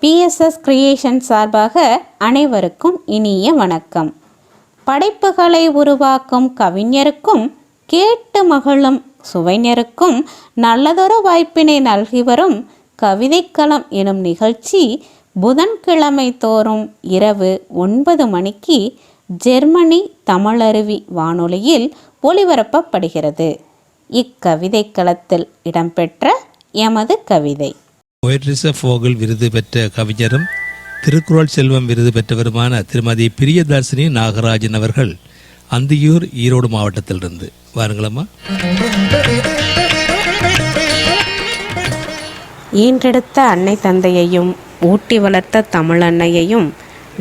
BSS creation சார்பாக அனைவருக்கும் இனிய வணக்கம். படைப்புகளை உருவாக்கும் கவிஞருக்கும் கேட்டு மகளும் சுவைஞருக்கும் நல்லதொரு வாய்ப்பினை நல்கி வரும் கவிதைக்களம் எனும் நிகழ்ச்சி புதன்கிழமை தோறும் இரவு ஒன்பது மணிக்கு ஜெர்மனி தமிழருவி வானொலியில் ஒளிபரப்பப்படுகிறது. இக்கவிதைக்களத்தில் இடம்பெற்ற எமது கவிதை. ஒயட்ரிச ஃபோகல் விருது பெற்ற கவிஞரும் திருக்குறள் செல்வம் விருது பெற்றவருமான திருமதி பிரியதர்சினி நாகராஜன் அவர்கள் அந்தியூர் ஈரோடு மாவட்டத்திலிருந்து. வாருங்களம்மா. ஈன்றெடுத்த அன்னை தந்தையையும் ஊட்டி வளர்த்த தமிழன்னையையும்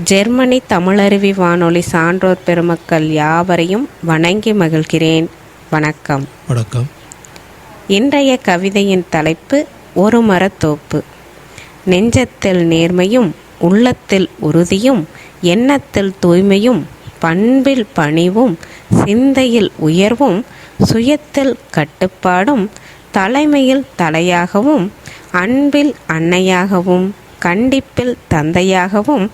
ஜெர்மனி தமிழருவி வானொலி சான்றோர் பெருமக்கள் யாவரையும் வணங்கி மகிழ்கிறேன். வணக்கம். வணக்கம். இன்றைய கவிதையின் தலைப்பு ஒரு மரத்தோப்பு நெஞ்சத்தில் நேர்மையும் உள்ளத்தில் உறுதியும் எண்ணத்தில் தூய்மையும் பண்பில் பணிவும் சிந்தையில் உயர்வும் சுயத்தில் கட்டுப்பாடும் தலைமையில் தலையாகவும் அன்பில் அன்னையாகவும் கண்டிப்பில் தந்தையாகவும்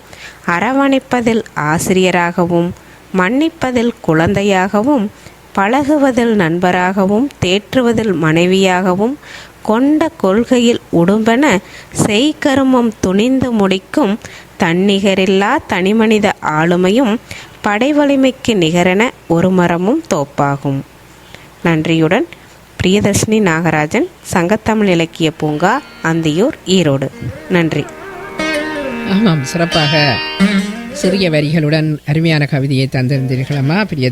அரவணைப்பதில் ஆசிரியராகவும் மன்னிப்பதில் குழந்தையாகவும் பழகுவதில் நண்பராகவும் தேற்றுவதில் மனைவியாகவும் கொண்ட கொள்கையில் உடும்பென செய்கருமம் துணிந்து முடிக்கும் தன்னிகரில்லா தனிமனித ஆளுமையும் படைவலிமைக்கு நிகரென ஒரு மரமும் தோப்பாகும். நன்றியுடன் பிரியதர்ஷினி நாகராஜன் சங்கத்தமிழ் இலக்கிய பூங்கா அந்தியூர் ஈரோடு. நன்றி. ஆமாம் சிறப்பாக சிறிய வரிகளுடன் அருமையான கவிதையை தந்திருந்தீர்களம்மா பிரிய